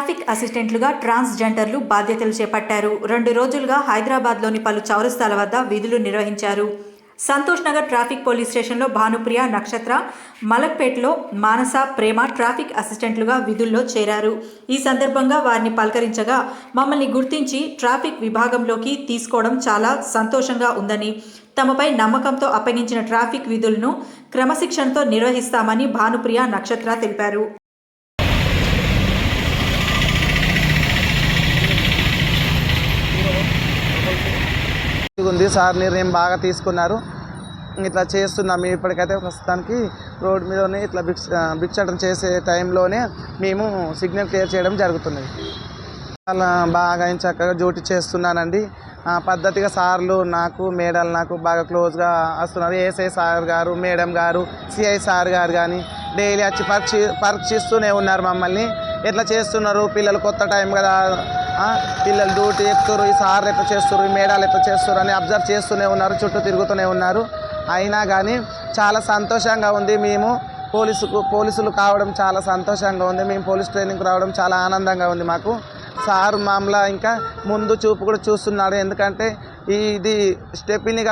Traffic అసిస్టెంట్లుగా ట్రాన్స్జెండర్లు బాధ్యతలు చేపట్టారు. రెండు రోజులుగా హైదరాబాద్లోని పలు చౌరస్తాల వద్ద విధులు నిర్వహించారు. సంతోష్ నగర్ ట్రాఫిక్ పోలీస్ స్టేషన్లో భానుప్రియ నక్షత్ర మలక్పేట్లో మానస ప్రేమ ట్రాఫిక్ అసిస్టెంట్లుగా విధుల్లో చేరారు. ఈ సందర్భంగా వారిని పలకరించగా మమ్మల్ని గుర్తించి ట్రాఫిక్ విభాగంలోకి తీసుకోవడం చాలా సంతోషంగా ఉందని తమపై నమ్మకంతో అప్పగించిన ట్రాఫిక్ విధులను క్రమశిక్షణతో నిర్వహిస్తామని భానుప్రియ నక్షత్ర తెలిపారు. ఉంది. సార్ నిర్ణయం బాగా తీసుకున్నారు? ఇట్లా చేస్తున్నాం. మేము ఇప్పటికైతే ప్రస్తుతానికి రోడ్డు మీదనే ఇట్లా భిక్ష భిక్షాటన చేసే టైంలోనే మేము సిగ్నల్ క్లియర్ చేయడం జరుగుతుంది. చాలా బాగా చక్కగా డ్యూటీ చేస్తున్నానండి. ఆ, పద్ధతిగా సార్లు నాకు మేడలు నాకు బాగా క్లోజ్గా వస్తున్నారు. ఏసఐ సార్ గారు మేడం గారు సిఐ సార్ గారు కానీ డైలీ వచ్చి పరీక్ష పరీక్షిస్తూనే ఉన్నారు మమ్మల్ని. ఎట్లా చేస్తున్నారు? పిల్లలు కొత్త టైం కదా. పిల్లలు డ్యూటీ ఎక్కుతారు ఈ సార్లు ఎట్లా చేస్తారు ఈ మేడాలు ఎట్లా చేస్తారు అని అబ్జర్వ్ చేస్తూనే ఉన్నారు చుట్టూ తిరుగుతూనే ఉన్నారు. అయినా కానీ చాలా సంతోషంగా ఉంది మేము పోలీసుకు పోలీసులు కావడం చాలా సంతోషంగా ఉంది. మేము పోలీస్ ట్రైనింగ్కి రావడం చాలా ఆనందంగా ఉంది మాకు. సార్ మామలా ఇంకా ముందు చూపు కూడా చూస్తున్నాడు. ఎందుకంటే ఇది స్టెపినిగా